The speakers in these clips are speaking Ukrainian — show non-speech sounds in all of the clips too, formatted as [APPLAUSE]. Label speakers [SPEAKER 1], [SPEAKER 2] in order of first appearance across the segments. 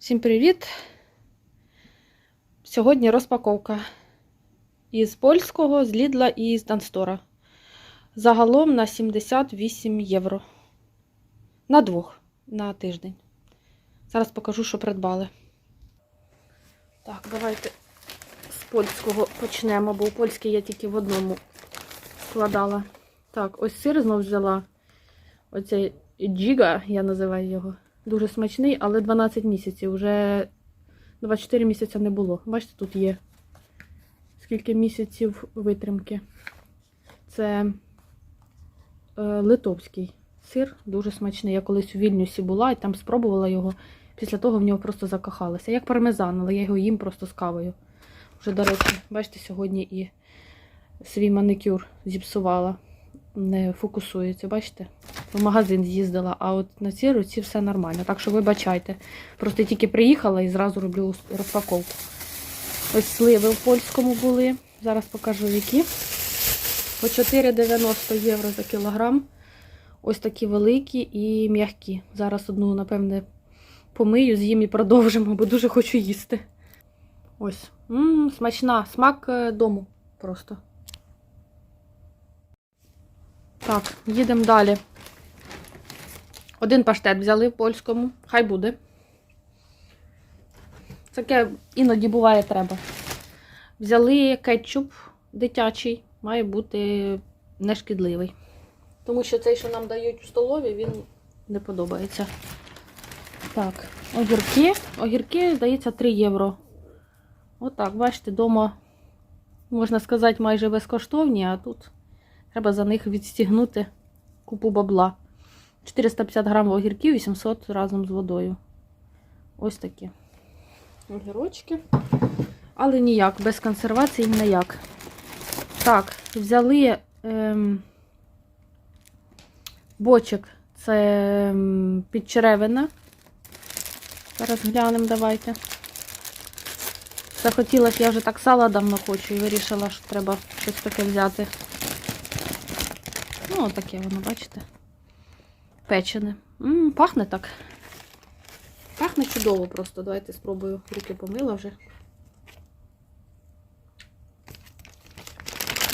[SPEAKER 1] Всім привіт! Сьогодні розпаковка із польського, з Лідла і з Данстора. Загалом на 78 євро. На двох на тиждень. Зараз покажу, що придбали. Так, давайте з польського почнемо, бо у польський я тільки в одному складала. Так, ось сир знов взяла. Оцей джіга, я називаю його. Дуже смачний, але 12 місяців. Вже 24 місяця не було. Бачите, тут є скільки місяців витримки. Це е, литовський сир, дуже смачний. Я колись у Вільнюсі була і там спробувала його. Після того в нього просто закохалася. Як пармезан, але я його їм просто з кавою. Вже, до речі, бачите, сьогодні і свій маникюр зіпсувала. Не фокусується, бачите? В магазин з'їздила, а от на цій руці все нормально. Так що вибачайте. Просто тільки приїхала і зразу роблю розпаковку. Ось сливи в польському були. Зараз покажу які. По 4,90 євро за кілограм. Ось такі великі і м'які. Зараз одну, напевне, помию, з'їм і продовжимо, бо дуже хочу їсти. Ось. М-м, смачна. Смак е, дому просто. Так, їдемо далі. Один паштет взяли в польському. Хай буде. Таке іноді буває треба. Взяли кетчуп дитячий, має бути нешкідливий. Тому що цей, що нам дають в столові, він не подобається. Так, огірки. Огірки, здається, 3 євро. Отак, бачите, вдома, можна сказати, майже безкоштовні, а тут треба за них відстігнути купу бабла. 450 грам огірків, 800 разом з водою. Ось такі огірочки. Але ніяк, без консервації ніяк. Так, взяли ем, бочок. Це ем, підчеревина. Зараз глянемо, давайте. Захотілося, я вже так сала давно хочу і вирішила, що треба щось таке взяти. Ну, таке воно, бачите? Печене. М, пахне так. Пахне чудово просто. Давайте спробую. Руки помила вже.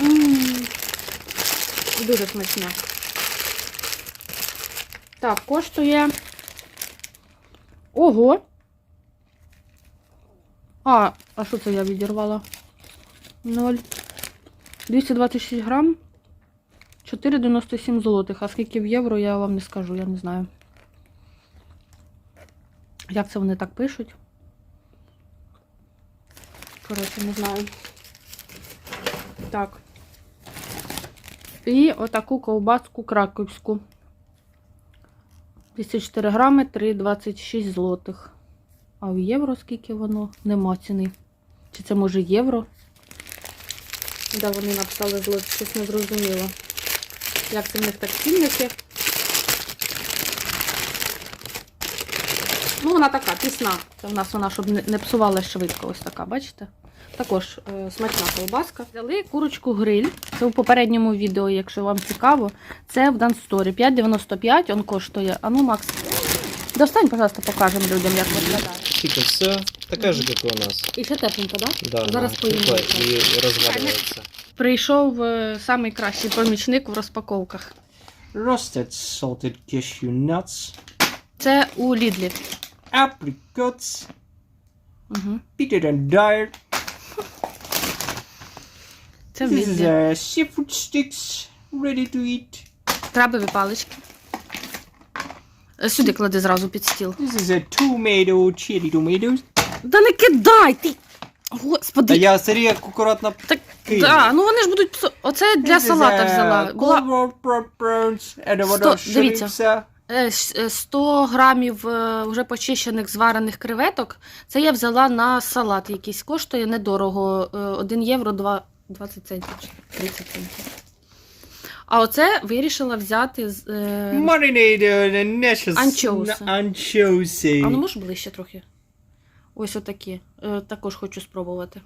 [SPEAKER 1] М, Дуже смачне. Так, коштує. Ого! А, а що це я відірвала? 0. 226 грам. 4,97 злотих. А скільки в євро, я вам не скажу, я не знаю. Як це вони так пишуть? Коротше, не знаю. Так. І отаку ковбаску краківську. 204 грами, 3,26 злотих. А в євро скільки воно? Нема ціни. Чи це може євро? Да, вони написали злоти, щось не зрозуміло. Як це в них так цінники? Ну, вона така пісна. Це в нас вона, щоб не псувала швидко. Ось така, бачите? Також е, смачна колбаска. Взяли курочку гриль. Це у попередньому відео, якщо вам цікаво. Це в Дансторі. 5,95 він коштує. А ну, Макс, достань, пожалуйста, покажемо людям, як виглядає.
[SPEAKER 2] Типа все же, как и у нас.
[SPEAKER 1] І ще тепленько, так? Да?
[SPEAKER 2] Да,
[SPEAKER 1] Зараз поїмо.
[SPEAKER 2] и разваливается.
[SPEAKER 1] Прийшов е, самий кращий помічник в розпаковках.
[SPEAKER 3] roasted salted cashew nuts,
[SPEAKER 1] Це у Лідлі.
[SPEAKER 3] apricots,
[SPEAKER 1] Угу.
[SPEAKER 3] peanut and dyer.
[SPEAKER 1] Це в
[SPEAKER 3] This is
[SPEAKER 1] Лідлі.
[SPEAKER 3] uh, seafood sticks, ready to eat.
[SPEAKER 1] Крабові палички. Е, Сюди клади зразу під стіл.
[SPEAKER 3] This is a tomato, cherry tomatoes.
[SPEAKER 1] Да не кидай ти!
[SPEAKER 3] Та
[SPEAKER 1] Господи.
[SPEAKER 3] я сирі акуратно
[SPEAKER 1] Так,
[SPEAKER 3] кину.
[SPEAKER 1] да, ну вони ж будуть псо- Оце для салата взяла. Була Сто- дивіться. е, с- е, 100 грамів е, вже почищених зварених креветок. Це я взяла на салат якийсь. Коштує недорого. е, 1 євро 2, 20 центів. чи 30 центів. А оце вирішила взяти з. Е...
[SPEAKER 3] Marinated nashes.
[SPEAKER 1] Анчоуси. А ну може ближче трохи. Ось отакі. Е, також хочу спробувати.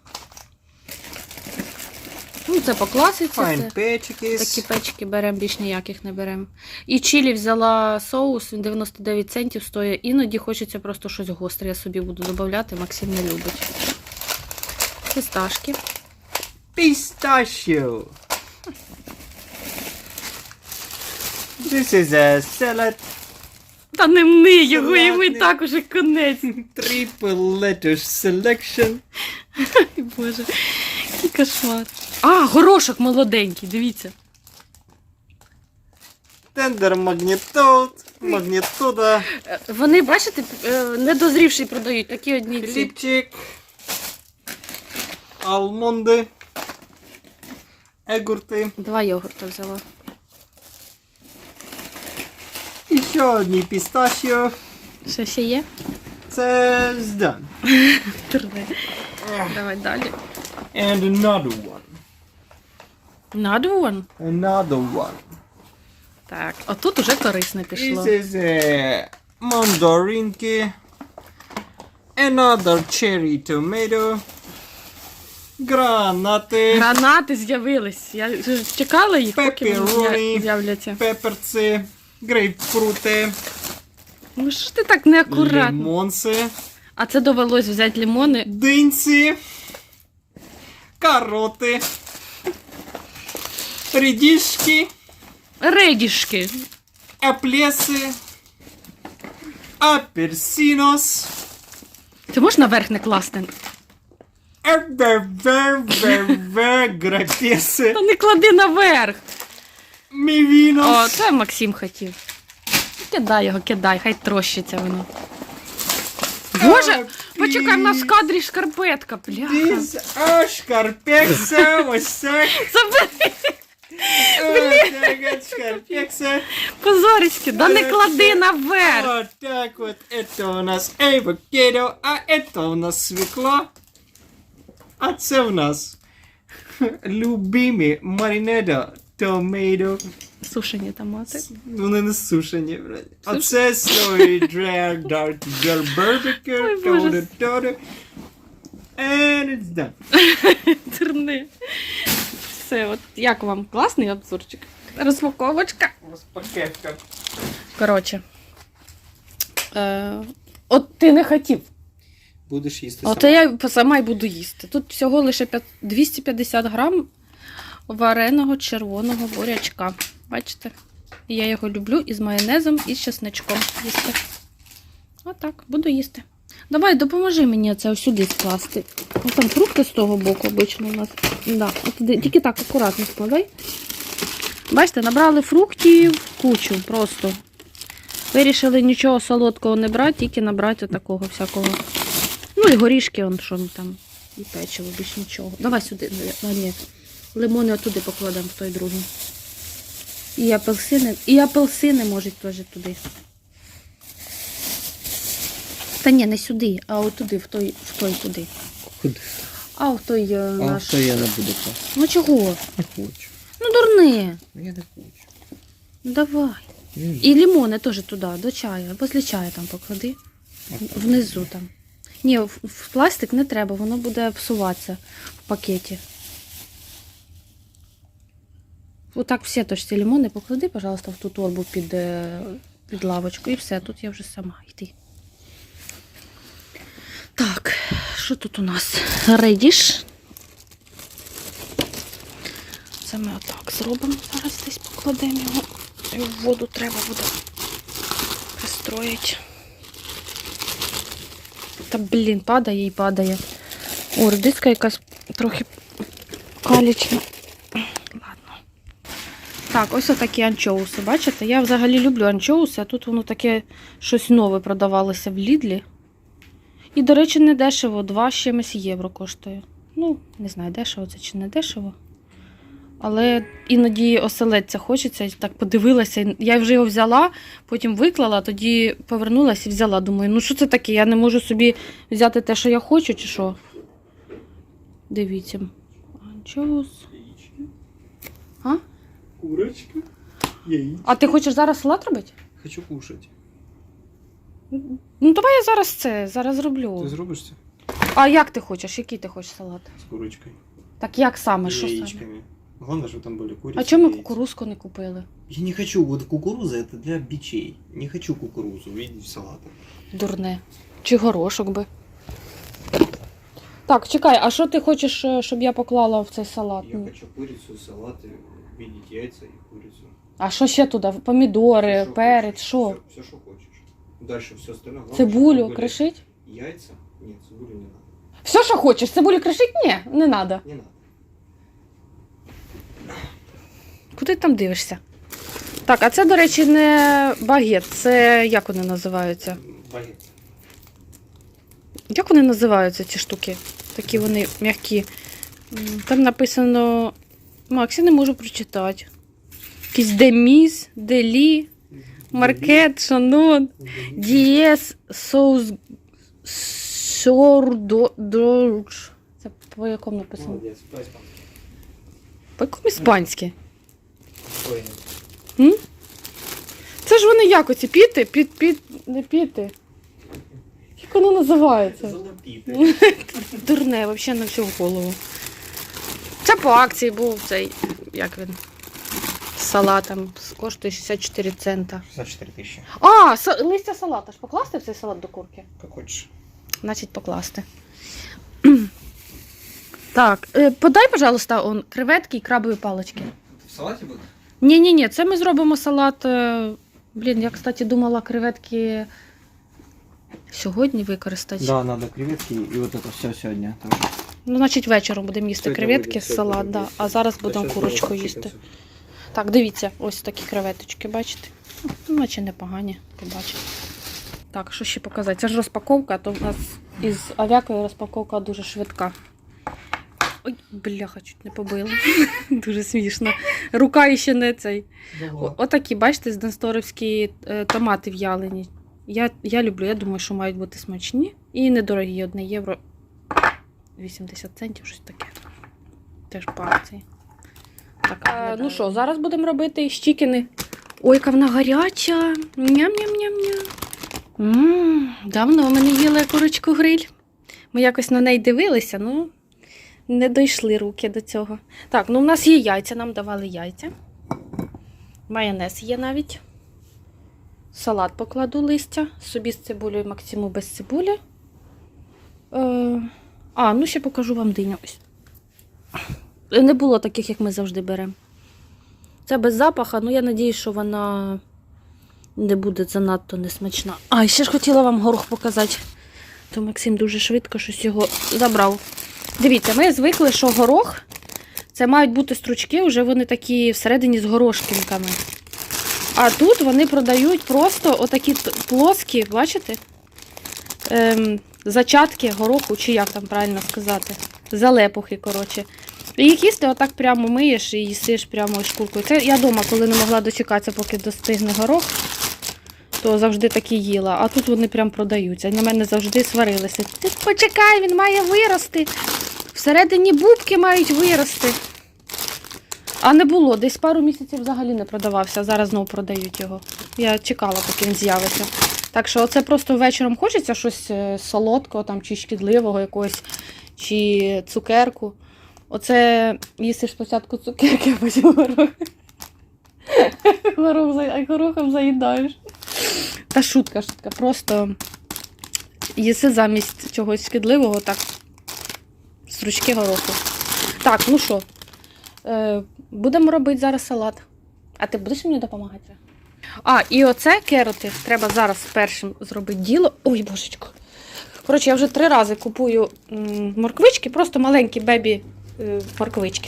[SPEAKER 1] Ну, це по класиці. Це.
[SPEAKER 3] Fine pečikis.
[SPEAKER 1] Такі печики беремо, більш ніяких не беремо. І чилі взяла соус, він 99 центів стоїть. Іноді хочеться просто щось гостре. Я собі буду додавати, Максим не любить. Фісташки.
[SPEAKER 3] Pistachio. This is a salad.
[SPEAKER 1] Та не мни його, і так уже конець.
[SPEAKER 3] Triple lettuce selection. [LAUGHS]
[SPEAKER 1] Боже, який кошмар. А, горошок молоденький, дивіться.
[SPEAKER 3] Tender magnitude. Magnituda.
[SPEAKER 1] Е, Вони, бачите, е, недозрівший продають, такі одні ці.
[SPEAKER 3] Хлібчик. Алмонди. Егурти.
[SPEAKER 1] Два йогурта взяла.
[SPEAKER 3] І ще одні пісташіо.
[SPEAKER 1] Що ще є?
[SPEAKER 3] Це здан. [LAUGHS]
[SPEAKER 1] Давай далі.
[SPEAKER 3] And another one.
[SPEAKER 1] Another one.
[SPEAKER 3] Another one.
[SPEAKER 1] Так, отут уже корисне пішло.
[SPEAKER 3] This is a mandarinки. Another cherry tomato. Гранати.
[SPEAKER 1] Гранати з'явились. Я чекала їх, поки вони з'являться.
[SPEAKER 3] Пеперці. Грейпфрути.
[SPEAKER 1] Ну що ж ти так неакуратно?
[SPEAKER 3] Лимонці.
[SPEAKER 1] А це довелось взяти лимони.
[SPEAKER 3] Динці. Кароти. Рідішки.
[SPEAKER 1] Редішки.
[SPEAKER 3] Аплеси. Апельсинос.
[SPEAKER 1] Це можна верх не класти?
[SPEAKER 3] Грапеси.
[SPEAKER 1] Та не клади наверх. О,
[SPEAKER 3] Мівінос.
[SPEAKER 1] це Максим хотів. Кидай його, кидай, хай трощиться воно. Боже, почекай, в нас в кадрі шкарпетка, бляха.
[SPEAKER 3] Діз шкарпекса. Ось так.
[SPEAKER 1] Забери
[SPEAKER 3] От
[SPEAKER 1] позориськи, да не клади наверх.
[SPEAKER 3] Вот так вот. Это у нас авокадо, а это у нас свекла. А це у нас любимі маринадо томейдо.
[SPEAKER 1] Сушені томати.
[SPEAKER 3] Вони не сушені, блядь. А це сої drag dark girl
[SPEAKER 1] Ой,
[SPEAKER 3] barbecue.
[SPEAKER 1] Боже.
[SPEAKER 3] And it's done. [LAUGHS]
[SPEAKER 1] Терни. Все, от як вам класний обзорчик? Розпаковочка.
[SPEAKER 3] Розпакетка.
[SPEAKER 1] Коротше. Е, от ти не хотів.
[SPEAKER 3] Будеш їсти
[SPEAKER 1] От я сама й буду їсти. Тут всього лише 250 грам вареного червоного бурячка. Бачите? І Я його люблю із майонезом і з чесничком їсти. Отак, буду їсти. Давай, допоможи мені це сюди скласти. Ну, там фрукти з того боку обично у нас. Да, от. Тільки так акуратно складай. Бачите, набрали фруктів кучу просто. Вирішили нічого солодкого не брати, тільки набрати такого всякого. Ну і горішки, он що там, і печиво, більш нічого. Давай сюди, а, ні. Лимони отуди покладемо в той другий. І апельсини, і апельсини можуть теж туди. Та ні, не сюди, а отуди, в той, в той туди.
[SPEAKER 2] Куди?
[SPEAKER 1] А в той е,
[SPEAKER 2] А
[SPEAKER 1] наш.
[SPEAKER 2] що я не буду то?
[SPEAKER 1] Ну чого?
[SPEAKER 2] Не хочу.
[SPEAKER 1] Ну дурне.
[SPEAKER 2] Ну, Я не хочу.
[SPEAKER 1] Ну давай.
[SPEAKER 2] Ні.
[SPEAKER 1] І лимони теж туди, до чаю. Після чаю там поклади. Внизу там. Ні, в, в пластик не треба, воно буде псуватися в пакеті. Отак всі точці лимони поклади, пожалуйста, в ту торбу під, е, під лавочку. І все, тут я вже сама йти. Так, що тут у нас? Редіш. Це ми отак зробимо. Зараз десь покладемо його. І в воду треба буде пристроїти. Та блін, падає і падає. О, редиска якась трохи калічна. Ладно. Так, ось отакі анчоуси. Бачите? Я взагалі люблю анчоуси, а тут воно таке щось нове продавалося в Лідлі. І, до речі, не дешево, 2 з чимось євро коштує. Ну, не знаю, дешево це чи не дешево. Але іноді оселедця хочеться, так подивилася. Я вже його взяла, потім виклала, тоді повернулася і взяла. Думаю, ну що це таке? Я не можу собі взяти те, що я хочу, чи що? Дивіться. Анчоус. А?
[SPEAKER 3] Курочка. Яєчко.
[SPEAKER 1] А ти хочеш зараз салат робити?
[SPEAKER 3] Хочу кушати.
[SPEAKER 1] Ну давай я зараз це, зараз зроблю.
[SPEAKER 3] Ти зробиш це?
[SPEAKER 1] А як ти хочеш? Який ти хочеш салат?
[SPEAKER 3] З курочкою.
[SPEAKER 1] Так як саме? Що саме?
[SPEAKER 3] яичками. Главное, чтобы там были курицы.
[SPEAKER 1] А чому ми
[SPEAKER 3] и яйца.
[SPEAKER 1] кукурузку не купили?
[SPEAKER 3] Я не хочу, вот кукуруза это для бичей. Не хочу кукурузу видеть в салатах.
[SPEAKER 1] Дурне. Чи горошок би. Так, чекай, а що ти хочеш, е, щоб я поклала в цей салат?
[SPEAKER 3] Я хочу курицу, салаты, видеть яйца и курицу.
[SPEAKER 1] А що ще туди? Помідори, перець, що?
[SPEAKER 3] Все, что хочешь. Дальше все остальное. Главное,
[SPEAKER 1] Цибулю
[SPEAKER 3] чтобы были
[SPEAKER 1] кришить?
[SPEAKER 3] Яйца? Нет, цибулю не надо.
[SPEAKER 1] Все, що хочеш, цибулю кришить? Ні, не треба.
[SPEAKER 3] Не надо.
[SPEAKER 1] Куди ти там дивишся? Так, а це, до речі, не багет, це як вони називаються?
[SPEAKER 3] Багет.
[SPEAKER 1] Як вони називаються, ці штуки? Такі вони м'які. М, Там написано. Макс, я не можу прочитати. Якийсь деміс, делі, маркет, шанон, дієс, соус, сордодж. Це по якому написано? По якому іспанськи?
[SPEAKER 3] Ой,
[SPEAKER 1] Це ж вони як оці піти, під, під, не піти. Як воно називається?
[SPEAKER 3] Залупиты. [LAUGHS]
[SPEAKER 1] Дурне, взагалі на всю голову. Це по акції був цей, як він, салатом. Коштує 64 цента.
[SPEAKER 3] 64 тысячи.
[SPEAKER 1] А, са- листя салата ж покласти в цей салат до курки?
[SPEAKER 3] Как хочешь.
[SPEAKER 1] Значить, покласти. [CLEARS THROAT] Так, е, подай, пожалуйста, он, креветки і крабові палички.
[SPEAKER 3] В салате будет?
[SPEAKER 1] Ні, ні, ні, це ми зробимо салат. е, Блін, я, кстати, думала креветки сьогодні використати.
[SPEAKER 2] Да, надо креветки и вот это все сегодня.
[SPEAKER 1] Ну, значить, вечором будемо їсти
[SPEAKER 3] Сьогодні
[SPEAKER 1] креветки,
[SPEAKER 3] будемо, сьогодні
[SPEAKER 1] салат, да. а зараз будемо курочку їсти. Так, дивіться, ось такі креветочки, бачите? Ну, наче непогані, побачите. Так, що ще показати? Це ж розпаковка, а то в нас із авякою розпаковка дуже швидка. Ой, бляха, чуть не побила. [LAUGHS] Дуже смішно. Рука іще не цей. О- Отакі, бачите, з Денсторовські е, томати в'ялені. Я, я люблю, я думаю, що мають бути смачні. І недорогі, 1 євро 80 центів, щось таке. Теж по акції. Так, е, ну що, зараз будемо робити щікіни. Ой, яка вона гаряча. Ням-ням-ням-ням. Давно ми не їли курочку гриль. Ми якось на неї дивилися, ну не дійшли руки до цього. Так, ну в нас є яйця, нам давали яйця. Майонез є навіть. Салат покладу листя. Собі з цибулею, Максиму без цибулі. Е, а, ну ще покажу вам диню. Ось. Не було таких, як ми завжди беремо. Це без запаха, ну я надію, що вона не буде занадто несмачна. А, ще ж хотіла вам горох показати. То Максим дуже швидко щось його забрав. Дивіться, ми звикли, що горох це мають бути стручки, вже вони такі всередині з горошкінками. А тут вони продають просто отакі плоскі, бачите? Ем, зачатки гороху, чи як там правильно сказати. Залепухи, коротше. Їх їсти отак прямо миєш і їсиш прямо шкуркою. Це я вдома, коли не могла дочекатися, поки достигне горох, то завжди такі їла. А тут вони прям продаються. На мене завжди сварилися. Ти почекай, він має вирости. Всередині бубки мають вирости. А не було, десь пару місяців взагалі не продавався, зараз знову продають його. Я чекала, поки він з'явиться. Так що це просто вечором хочеться щось е, солодкого там, чи шкідливого якогось, чи цукерку. Оце їсиш спочатку цукерки, а потім горох. Горох, горохом заїдаєш. Та шутка, шутка. Просто їси замість чогось шкідливого, так. Стручки гороху. Так, ну що, е, будемо робити зараз салат. А ти будеш мені допомагати? А, і оце кероти треба зараз першим зробити діло. Ой, божечко. Коротше, я вже три рази купую м, морквички, просто маленькі бебі е,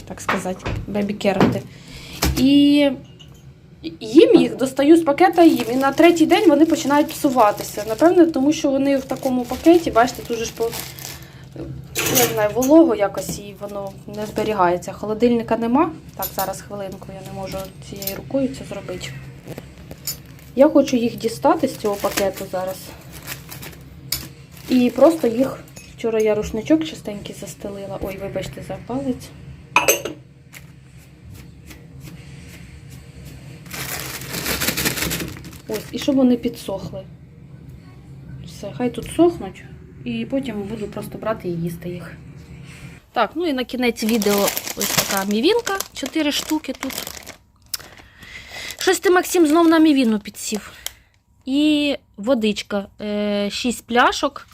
[SPEAKER 1] так сказати, бебі кероти. І їм їх достаю з пакета їм. І на третій день вони починають псуватися. Напевно, тому що вони в такому пакеті, бачите, дуже ж по не знаю, волого якось і воно не зберігається. Холодильника нема. Так, зараз хвилинку, я не можу цією рукою це зробити. Я хочу їх дістати з цього пакету зараз. І просто їх. Вчора я рушничок чистенький застелила. Ой, вибачте, за палець. Ось, і щоб вони підсохли. Все, хай тут сохнуть. І потім буду просто брати і їсти їх. Так, ну і на кінець відео ось така мівінка, 4 штуки тут. Щось ти, Максим, знов на мівіну підсів. І водичка. 6 пляшок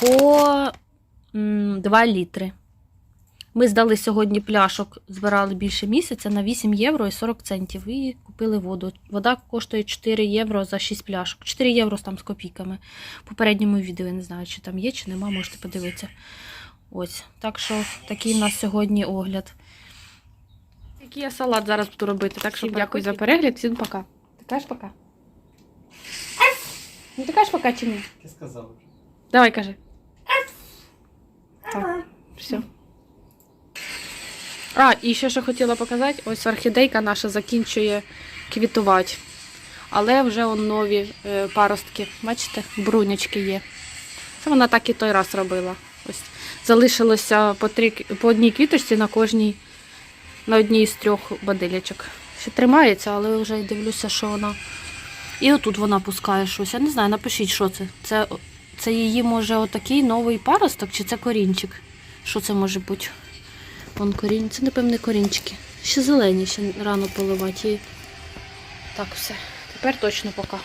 [SPEAKER 1] по 2 літри. Ми здали сьогодні пляшок, збирали більше місяця на 8 євро і 40 центів. І купили воду. Вода коштує 4 євро за 6 пляшок. 4 євро там з копійками. В попередньому відео я не знаю, чи там є, чи нема, можете подивитися. Ось. Так що такий у нас сьогодні огляд. Який я салат зараз буду робити. Так що дякую за перегляд. Всім пока. Ти кажеш пока? Ну ти кажеш пока чи ні?
[SPEAKER 3] Ти сказав вже.
[SPEAKER 1] Давай кажи. Так, все. А, і ще що хотіла показати, ось орхідейка наша закінчує квітувати. Але вже он нові е, паростки. Бачите, брунячки є. Це вона так і той раз робила. Ось залишилося по, три, по одній квіточці на кожній, на одній з трьох бадилячок. Ще тримається, але вже дивлюся, що вона. І отут вона пускає щось. Я не знаю, напишіть, що це. Це, це її, може, отакий новий паросток, чи це корінчик? Що це може бути? Вон корінь. Це, напевне, корінчики. Ще зелені, ще рано поливати. І... Так, все. Тепер точно пока.